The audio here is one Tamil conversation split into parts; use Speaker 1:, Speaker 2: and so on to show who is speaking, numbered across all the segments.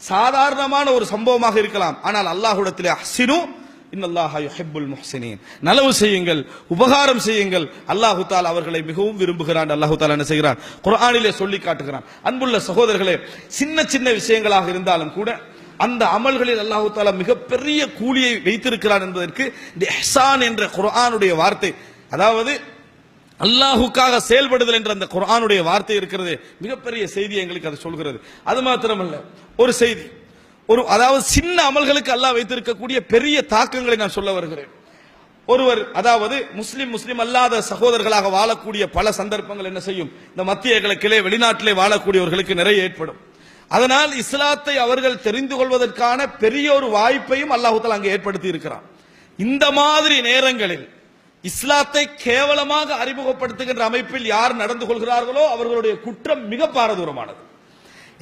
Speaker 1: சாதாரணமான ஒரு சம்பவமாக இருக்கலாம். ஆனால் அல்லாஹுடத்திலே அஹ்சினு நலவு செய்யுங்கள் உபகாரம் செய்யுங்கள். அல்லாஹு தால் அவர்களை மிகவும் விரும்புகிறான். அல்லாஹு தால் என்ன செய்கிறான்? குரானிலே சொல்லி காட்டுகிறான். அன்புள்ள சகோதரர்களே சின்ன சின்ன விஷயங்களாக இருந்தாலும் கூட அந்த அமல்களில் அல்லாஹு தாலா மிகப்பெரிய கூலியை வைத்திருக்கிறான் என்பதற்கு இந்த இஹ்சான் என்ற குர்ஆனுடைய வார்த்தை அதாவது அல்லாஹுக்காக செயல்படுதல் என்ற அந்த குரானுடைய வார்த்தை இருக்கிறது. மிகப்பெரிய செய்தி எங்களுக்கு அது சொல்கிறது. அது மாத்திரமல்ல ஒரு செய்தி. ஒரு அதாவது சின்ன அமல்களுக்கு அல்லாஹ் வைத்திருக்கக்கூடிய பெரிய தாக்கங்களை நான் சொல்ல வருகிறேன். ஒருவர் அதாவது முஸ்லிம் முஸ்லிம் அல்லாத சகோதரர்களாக வாழக்கூடிய பல சந்தர்ப்பங்கள் என்ன செய்யும்? இந்த மத்திய கிழக்கிலே வெளிநாட்டிலே வாழக்கூடியவர்களுக்கு நிறைய ஏற்படும். அதனால் இஸ்லாத்தை அவர்கள் தெரிந்து கொள்வதற்கான பெரிய ஒரு வாய்ப்பையும் அல்லாஹுத்தால் அங்கே ஏற்படுத்தி இருக்கிறான். இந்த மாதிரி நேரங்களில் இஸ்லாத்தை கேவலமாக அறிமுகப்படுத்துகின்ற அமைப்பில் யார் நடந்து கொள்கிறார்களோ அவர்களுடைய குற்றம் மிக பாரதூரமானது.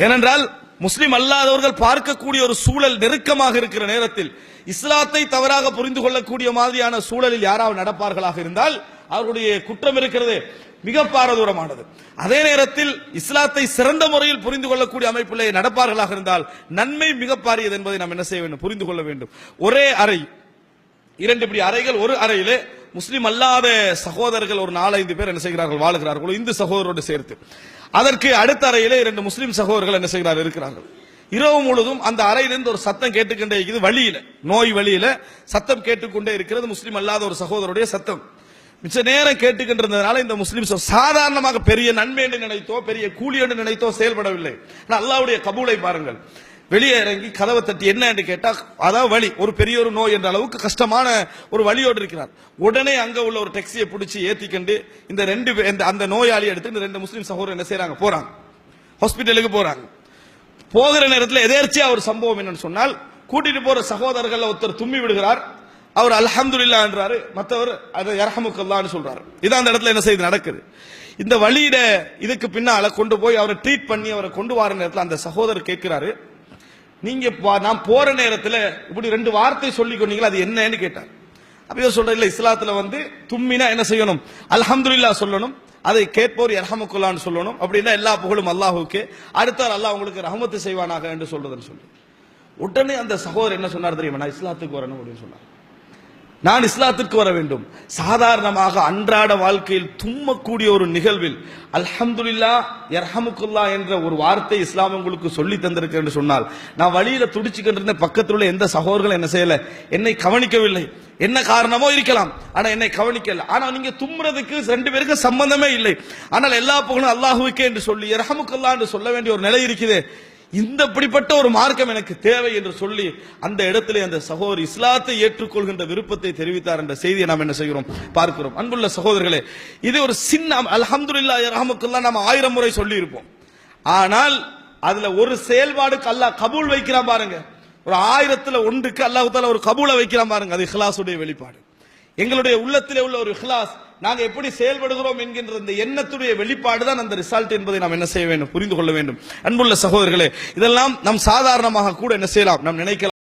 Speaker 1: ஏனென்றால் முஸ்லிம் அல்லாதவர்கள் பார்க்கக்கூடிய ஒரு சூழல் நெருக்கமாக இருக்கிற நேரத்தில் இஸ்லாத்தை தவறாக புரிந்து கொள்ளக்கூடிய மாதிரியான சூழலில் யாராவது நடப்பார்களாக இருந்தால் அவர்களுடைய குற்றம் இருக்கிறது மிக பாரதூரமானது. அதே நேரத்தில் இஸ்லாத்தை சிறந்த முறையில் புரிந்து கொள்ளக்கூடிய அமைப்பிலே நடப்பார்களாக இருந்தால் நன்மை மிக பாரியது என்பதை நாம் என்ன செய்ய வேண்டும்? புரிந்து கொள்ள வேண்டும். ஒரே அறை இரண்டு இப்படி அறைகள் ஒரு அறையிலே முஸ்லீம் அல்லாத சகோதரர்கள் ஒரு நாலஞ்சு பேர் என்ன செய்கிறார்கள்? வாழுகிறார்கள். இந்து சகோதரோடு சேர்த்து. அதற்கு அடுத்த அறையிலே இரண்டு முஸ்லீம் சகோதரர்கள் என்ன செய்கிறார்கள்? இருக்கிறார்கள். இரவு முழுதும் அந்த அறையிலிருந்து ஒரு சத்தம் கேட்டுக்கொண்டே இருக்குது. வழியில நோய் வழியில சத்தம் கேட்டுக்கொண்டே இருக்கிறது முஸ்லீம் அல்லாத ஒரு சகோதரருடைய சத்தம். மிச்ச நேரம் கேட்டுக்கின்றதுனால இந்த முஸ்லீம் சாதாரணமாக பெரிய நன்மை என்று நினைத்தோ பெரிய கூலி என்று நினைத்தோ செயல்படவில்லை. அல்லாவுடைய கபூலை பாருங்கள். வெளியே இறங்கி கதவை தட்டி என்ன என்று கேட்டால் அதாவது வழி. ஒரு பெரிய ஒரு நோய் என்ற அளவுக்கு கஷ்டமான ஒரு வழியோடு இருக்கிறார். உடனே அங்கே உள்ள ஒரு டாக்ஸியை பிடிச்சி ஏற்றிக்கண்டு இந்த ரெண்டு இந்த- அந்த நோயாளி எடுத்து இந்த ரெண்டு முஸ்லீம் சகோதரர் என்ன செய்கிறாங்க போறாங்க. ஹாஸ்பிட்டலுக்கு போறாங்க. போகிற நேரத்தில் எதேர்ச்சியா ஒரு சம்பவம் என்னன்னு சொன்னால் கூட்டிட்டு போற சகோதரர்கள் ஒருத்தர் தும்மி விடுகிறார். அவர் அல்ஹம்துல்லா என்றாரு. மற்றவர் அது யர்ஹமுக்கல்லான்னு சொல்றாரு. இதான் அந்த இடத்துல என்ன செய்து நடக்குது. இந்த வழியிட இதுக்கு பின்னால கொண்டு போய் அவரை ட்ரீட் பண்ணி அவரை கொண்டு வர நேரத்தில் அந்த சகோதரர் கேட்கிறாரு. நீங்க பா- நான் போற நேரத்தில் இப்படி ரெண்டு வார்த்தை சொல்லி கொண்டீங்களா அது என்னன்னு கேட்டார். அப்ப இவர் சொல்ற இல்ல இஸ்லாத்துல வந்து தும்மினா என்ன செய்யணும்? அல்ஹம்துலில்லாஹ் சொல்லணும். அதை கேட்போர் இரஹமுக்குல்லான்னு சொல்லணும். அப்படின்னா எல்லா புகழும் அல்லாஹுக்கு அடுத்தார் அல்லாஹ் உங்களுக்கு ரஹமத்து செய்வானாக என்று சொல்றதுன்னு சொல்லி உடனே அந்த சகோதரர் என்ன சொன்னார் தெரியுமா? நான் இஸ்லாத்துக்கு வரணும் அப்படின்னு சொன்னார். நான் இஸ்லாத்திற்கு வர வேண்டும். சாதாரணமாக அன்றாட வாழ்க்கையில் தும்மக்கூடிய ஒரு நிகழ்வில் அல்ஹம்துல்லா எர்ஹமுக்குல்லா என்ற ஒரு வார்த்தை இஸ்லாம் உங்களுக்கு சொல்லி தந்திருக்கிறேன் என்று சொன்னால் நான் வழியில துடிச்சுக்கிட்டு இருந்த பக்கத்தில் உள்ள எந்த சகோதரர்கள் என்ன செய்யல? என்னை கவனிக்கவில்லை. என்ன காரணமோ இருக்கலாம் ஆனா என்னை கவனிக்கல. ஆனா நீங்க தும்முறதுக்கு ரெண்டு பேருக்கு சம்பந்தமே இல்லை. ஆனால் எல்லா புகழும் அல்லாஹுக்கே என்று சொல்லி எர்ஹமுக்குல்லா என்று சொல்ல வேண்டிய ஒரு நிலை இருக்குது. இந்த இப்படிப்பட்ட ஒரு மார்க்கம் எனக்கு தேவை என்று சொல்லி அந்த இடத்திலே அந்த சகோதரி இஸ்லாத்தை ஏற்றுக்கொள்கின்ற விருப்பத்தை தெரிவித்தார் என்ற செய்தியை நாம் என்ன செய்கிறோம்? பார்க்கிறோம். அன்புள்ள சகோதரர்களே இது ஒரு சின்ன அலமதுல்லா ரஹமத்துல்லாஹ் நாம் ஆயிரம் முறை சொல்லி இருப்போம் ஆனால் அதுல ஒரு செயல்பாடுக்கு அல்லாஹ் கபூல் வைக்கிறான் பாருங்க. ஒரு ஆயிரத்துல ஒன்றுக்கு அல்லாஹு ஒரு கபூலை வைக்கிறான் பாருங்க. அது இஹ்லாசுடைய வெளிப்பாடு. எங்களுடைய உள்ளத்திலே உள்ள ஒரு இஹ்லாஸ் நாங்க எப்படி செயல்படுகிறோம் என்கின்ற இந்த எண்ணத்துடைய வெளிப்பாடு தான் அந்த ரிசல்ட் என்பதை நாம் என்ன செய்ய வேண்டும் புரிந்து கொள்ள வேண்டும். அன்புள்ள சகோதரர்களே இதெல்லாம் நாம் சாதாரணமாக கூட என்ன செய்யலாம்? நாம் நினைக்கலாம்.